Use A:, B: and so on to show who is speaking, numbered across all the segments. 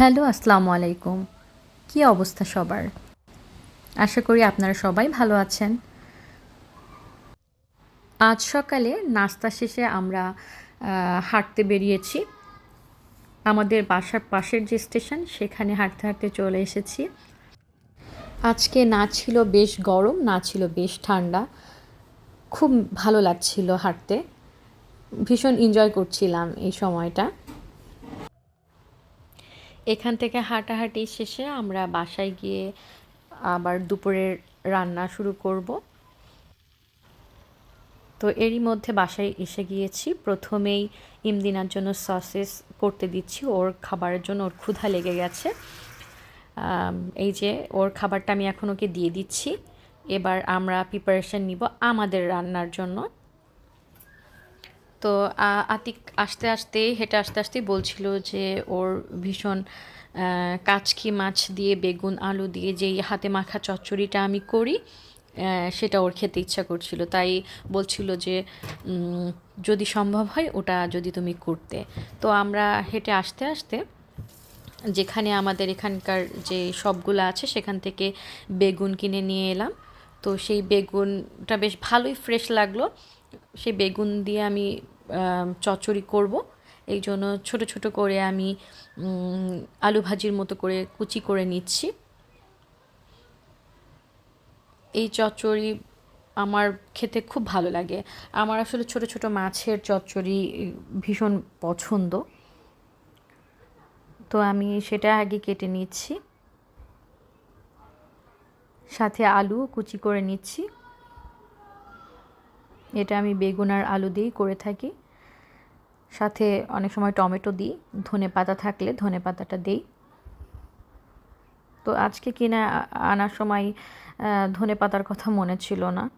A: Hello, আসসালামু আলাইকুম। কী অবস্থা সবার? আশা করি আপনারা সবাই ভালো আছেন। আজ সকালে নাস্তা শেষে আমরা হাঁটতে বেরিয়েছি। আমাদের বাসার পাশের যে স্টেশন, সেখানে হাঁটতে হাঁটতে চলে এসেছি। আজকে না ছিল বেশ গরম, না ছিল বেশ ঠান্ডা। খুব ভালো লাগছিল হাঁটতে। ভীষণ এনজয় করছিলাম এই সময়টা। এখান থেকে হাঁটাহাঁটি শেষে আমরা বাসায় গিয়ে আবার দুপুরের রান্না শুরু করব। তো এরই মধ্যে বাসায় এসে গিয়েছি। প্রথমেই ইমদিনার জন্য সসেস করতে দিচ্ছি। ওর খাবারের জন্য ওর ক্ষুধা লেগে গেছে। এই যে ওর খাবারটা আমি এখন ওকে দিয়ে দিচ্ছি। এবার আমরা প্রিপারেশন নিব আমাদের রান্নার জন্য। তো আতিক আস্তে আস্তে হেঁটে আস্তে আস্তে বলছিল যে ওর ভীষণ কাচকি মাছ দিয়ে, বেগুন, আলু দিয়ে যেই হাতে মাখা চচ্চড়িটা আমি করি সেটা ওর খেতে ইচ্ছা করছিল। তাই বলছিল যে যদি সম্ভব হয় ওটা যদি তুমি করতে। তো আমরা হেঁটে আসতে আসতে যেখানে আমাদের এখানকার যে সবগুলো আছে, সেখান থেকে বেগুন কিনে নিয়ে এলাম। তো সেই বেগুনটা বেশ ভালোই ফ্রেশ লাগল। সেই বেগুন দিয়ে আমি চচ্চড়ি করব। এই জন্য ছোটো ছোটো করে আমি আলু ভাজির মতো করে কুচি করে নিচ্ছি। এই চচ্চড়ি আমার খেতে খুব ভালো লাগে। আমার আসলে ছোটো ছোটো মাছের চচ্চড়ি ভীষণ পছন্দ। তো আমি সেটা আগে কেটে নিচ্ছি। সাথে আলু কুচি করে নিচ্ছি। এটা আমি বেগুন আর আলু দিয়েই করে থাকি। সাথে অনেক সময় টমেটো দিই। ধনে পাতা থাকলে ধনে পাতাটা দিই। তো আজকে কিনা আনার সময় ধনে পাতার কথা মনে ছিল না।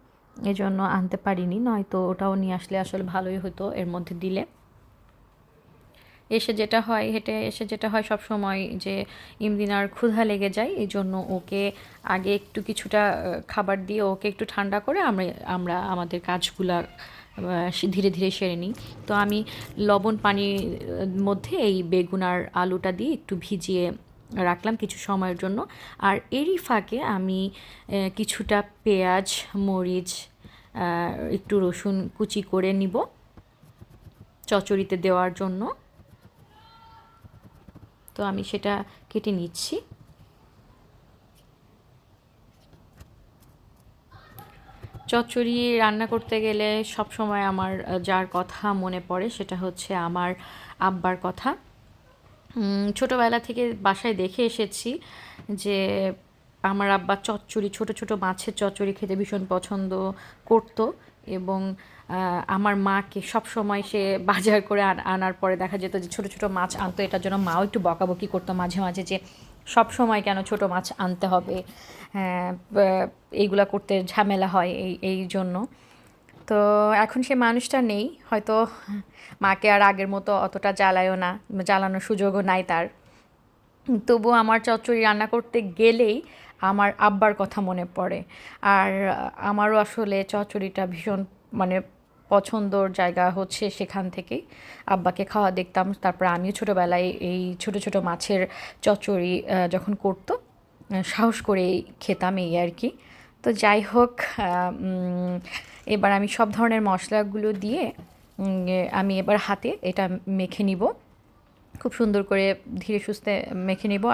A: এজন্য আনতে পারিনি, নয়তো ওটাও নিয়ে আসলে আসলে ভালোই হতো এর মধ্যে দিলে। এসে যেটা হয়, হেঁটে এসে যেটা হয় সব সময় যে ইমদিনার ক্ষুধা লেগে যায় এই জন্য ওকে আগে একটু কিছুটা খাবার দিয়ে ওকে একটু ঠান্ডা করে আমরা আমরা আমাদের কাজগুলা ধীরে ধীরে সেরে নিই। তো আমি লবণ পানির মধ্যে এই বেগুন আর আলুটা দিয়ে একটু ভিজিয়ে রাখলাম কিছু সময়ের জন্য। আর এরই ফাঁকে আমি কিছুটা পেঁয়াজ, মরিচ একটু রসুন কুচি করে নিব চচড়িতে দেওয়ার জন্য। তো আমি সেটা কেটে নিচ্ছি। চচ্চড়ি রান্না করতে গেলে সব সময় আমার যার কথা মনে পড়ে সেটা হচ্ছে আমার আব্বার কথা। ছোটোবেলা থেকে বাসায় দেখে এসেছি যে আমার আব্বা চচ্চড়ি, ছোট ছোট মাছের চচ্চড়ি খেতে ভীষণ পছন্দ করতো। এবং আমার মাকে সব সময় সে বাজার করে আনার পরে দেখা যেত যে ছোট ছোট মাছ আনতো, এটার জন্য মাও একটু বকাবকি করতো মাঝে মাঝে যে সব সময় কেন ছোট মাছ আনতে হবে হ্যাঁ এইগুলা করতে ঝামেলা হয় এই এই জন্য। তো এখন সে মানুষটা নেই, হয়তো মাকে আর আগের মতো অতটা জ্বালায়ও না, জ্বালানোর সুযোগও নাই তার। তবু আমার চচ্চড়ি রান্না করতে গেলেই আমার আব্বার কথা মনে পড়ে। আর আমারও আসলে চচ্চড়িটা ভীষণ মানে পছন্দর জায়গা হচ্ছে সেখান থেকেই। আব্বাকে খাওয়া দেখতাম, তারপর আমিও ছোটোবেলায় এই ছোট ছোট মাছের চচ্চড়ি যখন করতো সাহস করে খেতাম এই আর কি। তো যাই হোক এবার আমি সব ধরনের মশলাগুলো দিয়ে আমি এবার হাতে এটা মেখে নিব। খুব সুন্দর করে ধীরে সুস্থে মেখে নিব।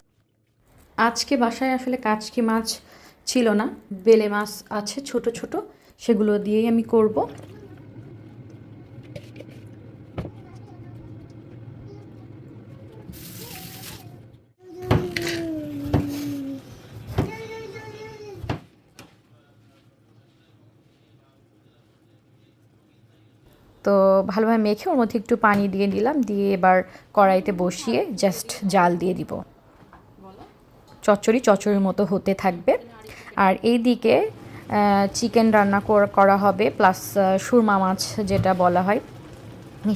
A: আজকে বাসায় আসলে কাচকি মাছ ছিল না। বেলে মাছ আছে ছোট ছোট, সেগুলো দিয়েই আমি করব। তো ভালোভাবে মেখে ওর মধ্যে একটু পানি দিয়ে দিলাম দিয়ে এবার কড়াইতে বসিয়ে জাস্ট জাল দিয়ে দিব। চচ্চড়ি চচ্চড়ির মতো হতে থাকবে। আর এই দিকে চিকেন রান্না কর- হবে, প্লাস সুরমা মাছ যেটা বলা হয়,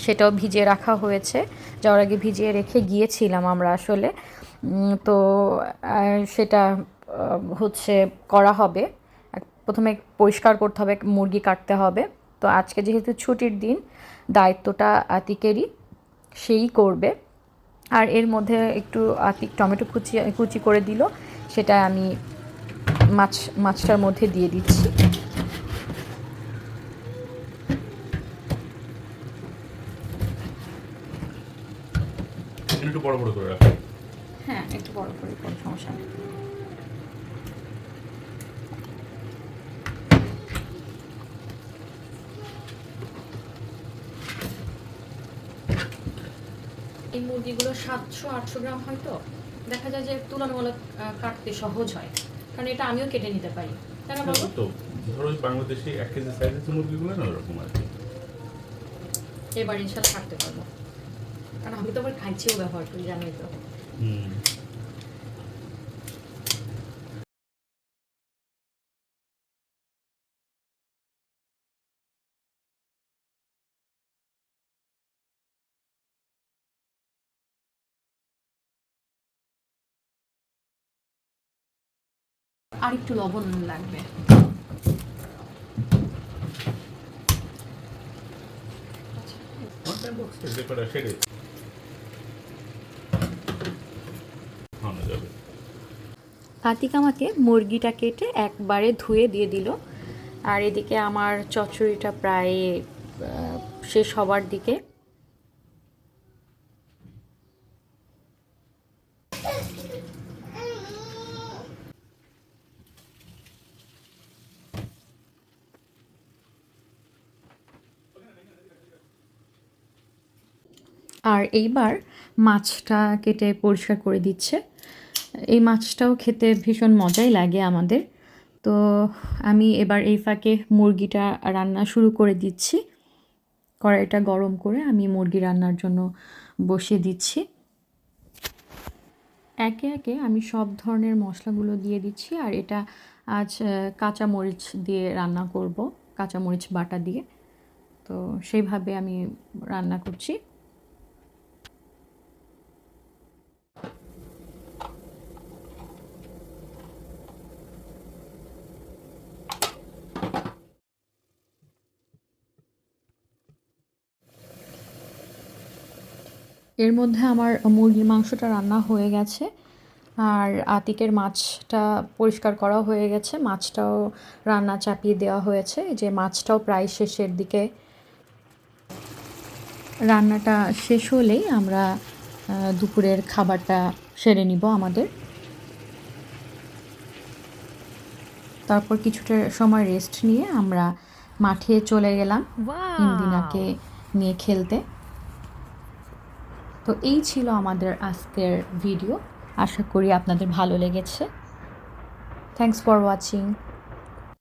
A: সেটাও ভিজিয়ে রাখা হয়েছে। যাওয়ার আগে ভিজিয়ে রেখে গিয়েছিলাম আমরা আসলে। তো সেটা হচ্ছে করা হবে। প্রথমে পরিষ্কার করতে হবে, মুরগি কাটতে হবে। তো আজকে যেহেতু ছুটির দিন, দায়িত্বটা আতিকেরই, সেই করবে। আর এর মধ্যে একটু আতিক টমেটো কুচি কুচি করে দিল। সেটা আমি মাছ মাছটার মধ্যে দিয়ে দিচ্ছি।
B: একটু বড় বড় করে রাখো।
A: হ্যাঁ একটু বড় করে কোনো সমস্যা নেই। এই মুরগিগুলো সাতশো আটশো গ্রাম হয়তো। দেখা যায় যে তুলনামূলক কাটতে সহজ হয়। কারণ এটা আমিও কেটে নিতে পারি। তাই না বলো?
B: তো ধরো বাংলাদেশে এক কেজি সাইজের মুরগিগুলো না ওরকম আর কি।
A: এবার ইনশাল্লাহ কাটতে পারব। কারণ আমি তো আবার খাইছিও ব্যবহার করি জানোই তো।
B: হুম।
A: আর একটু লবণ লাগবে। আতিক আমাকে মুরগিটা কেটে একবারে ধুয়ে দিয়ে দিল। আর এদিকে আমার চচ্চড়িটা প্রায় শেষ হবার দিকে আর এইবার মাছটা কেটে পরিষ্কার করে দিচ্ছে। এই মাছটাও খেতে ভীষণ মজাই লাগে আমাদের। তো আমি এবার এই ফাঁকে মুরগিটা রান্না শুরু করে দিচ্ছি। কড়াইটা গরম করে আমি মুরগি রান্নার জন্য বসিয়ে দিচ্ছি। একে একে আমি সব ধরনের মশলাগুলো দিয়ে দিচ্ছি আর এটা আজ কাঁচা মরিচ দিয়ে রান্না করব কাঁচা মরিচ বাটা দিয়ে। তো সেইভাবে আমি রান্না করছি। এর মধ্যে আমার মুরগির মাংসটা রান্না হয়ে গেছে আর আতিকের মাছটা পরিষ্কার করা হয়ে গেছে। মাছটাও রান্না চাপিয়ে দেওয়া হয়েছে। যে মাছটাও প্রায় শেষের দিকে রান্নাটা শেষ হলেই আমরা দুপুরের খাবারটা সেরে নিব আমাদের। তারপর কিছুটা সময় রেস্ট নিয়ে আমরা মাঠে চলে গেলাম ইন্দিনাকে নিয়ে খেলতে। তো এই ছিল আমাদের আজকের ভিডিও আশা করি আপনাদের ভালো লেগেছে। Thanks for watching